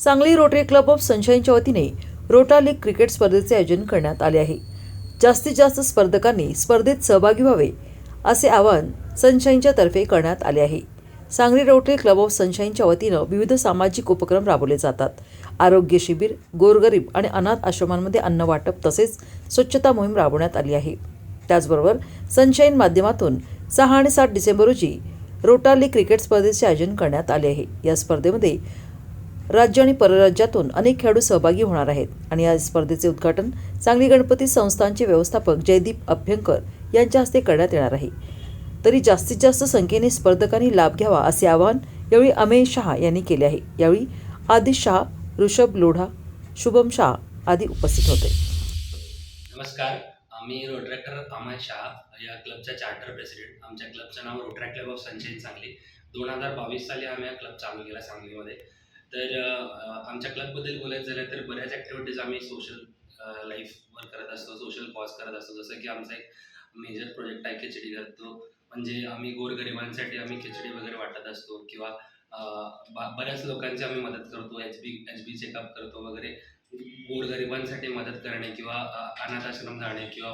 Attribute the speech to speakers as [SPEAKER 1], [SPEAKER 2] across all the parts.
[SPEAKER 1] Sangli rotary club of सनशाईनच्या वतीने rota league cricket स्पर्धेचे आयोजन करण्यात आले आहे. जास्तीत जास्त स्पर्धकांनी स्पर्धेत सहभागी व्हावे असे आवाहन सनशाईनच्या तर्फे करण्यात आले आहे. सांगली रोटरी क्लब ऑफ सनशाईनच्या वतीनं विविध सामाजिक उपक्रम राबवले जातात. आरोग्य शिबिर गोरगरीब आणि अनाथ आश्रमांमध्ये अन्न वाटप तसेच स्वच्छता मोहीम राबवण्यात आली आहे. त्याचबरोबर सनशाईन माध्यमातून सहा आणि सात डिसेंबर रोजी रोटा लीग क्रिकेट स्पर्धेचे आयोजन करण्यात आले आहे. या स्पर्धेमध्ये राज्य आणि परराज्यातून अनेक खेळाडू सहभागी होणार आहेत. आणि या स्पर्धेचे उद्घाटन सांगली गणपती संस्थानचे व्यवस्थापक जयदीप अभ्यंकर यांच्या हस्ते करण्यात येणार आहे. तरी जास्तीत जास्त संख्येने स्पर्धकांनी लाभ घ्यावा असे आवाहन यावेळी अमेय शहा यांनी केले आहे. यावेळी आदिश शहा ऋषभ लोढा शुभम शहा आदी उपस्थित होते.
[SPEAKER 2] नमस्कार. आम्ही रोट्रॅक्टर अमय शहा या क्लबचा चार्टर प्रेसिडेंट आमच्या क्लबचं नाव Rotaract club of Sunshine Sangli. दोन हजार बावीस साली आम्ही हा क्लब चालू केला सांगलीमध्ये. तर आमच्या क्लबबद्दल बोलायचं झालं तर बऱ्याच ॲक्टिव्हिटीज आम्ही सोशल लाईफवर करत असतो सोशल कॉज करत असतो. जसं की आमचा एक मेजर प्रोजेक्ट आहे खिचडी करतो. म्हणजे आम्ही गोरगरिबांसाठी आम्ही खिचडी वगैरे वाटत असतो किंवा बऱ्याच लोकांची आम्ही मदत करतो H B H B checkup करतो वगैरे. गोरगरिबांसाठी मदत करणे किंवा अनाथाश्रम अनाथ आश्रम जाणे किंवा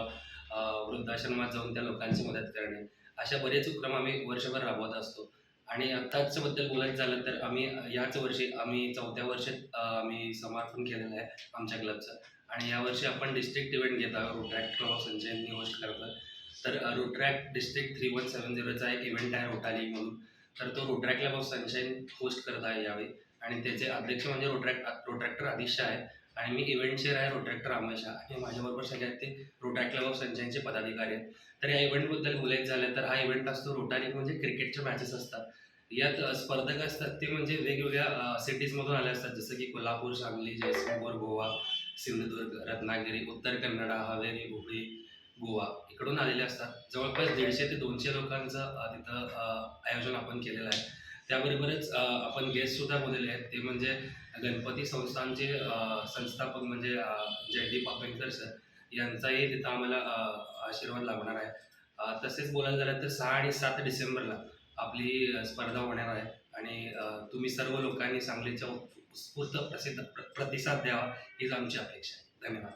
[SPEAKER 2] वृद्धाश्रमात जाऊन त्या लोकांची मदत करणे. अशा बरेच उपक्रम आम्ही वर्षभर राबवत असतो. आणि आत्ताच बद्दल बोलायचं झालं तर आम्ही याच वर्षी आम्ही चौथ्या वर्षात आम्ही समर्पण केलेलं आहे आमच्या क्लबचं. आणि यावर्षी आपण डिस्ट्रिक्ट इव्हेंट घेत आहोत रोट्रॅक्ट क्लब ऑफ संचयननी होस्ट करतो. तर Rotaract district three one seven झिरोचा एक इव्हेंट आहे रोटाली म्हणून. तर तो Rotaract club of Sunshine host करत आहे यावेळी. आणि त्याचे अध्यक्ष म्हणजे रोट्रॅक्ट रोट्रॅक्टर आदिश आहे. आणि मी इव्हेंट चेअर आहे रोटॅक्टर रामेशा आणि माझ्याबरोबर सगळ्यात ते रोटॅक क्लब ऑफ सनशाईनचे पदाधिकारी आहेत. तर या इव्हेंटबद्दल बोलायचं झालं तर हा इव्हेंट असतो रोटारी म्हणजे क्रिकेटच्या मॅचेस असतात. यात स्पर्धक असतात ते म्हणजे वेगवेगळ्या सिटीजमधून आले असतात. जसं की कोल्हापूर सांगली जयसिंगपूर गोवा सिंधुदुर्ग रत्नागिरी उत्तर कन्नडा हावेरी हुबळी गोवा इकडून आलेले असतात. जवळपास दीडशे ते दोनशे लोकांचं तिथं आयोजन आपण केलेलं आहे. त्याबरोबरच आपण गेस्ट सुद्धा बोललेले आहेत. ते म्हणजे गणपती संस्थानचे संस्थापक म्हणजे जयदीप अपेंकर सर यांचाही तिथं आम्हाला आशीर्वाद लागणार आहे. तसेच बोलायला झालं तर सहा आणि सात डिसेंबरला आपली स्पर्धा होणार आहे. आणि तुम्ही सर्व लोकांनी सांगलीच्या उत्स्फूर्त प्रसिद्ध प्र- प्रतिसाद द्यावा हीच आमची अपेक्षा आहे. धन्यवाद.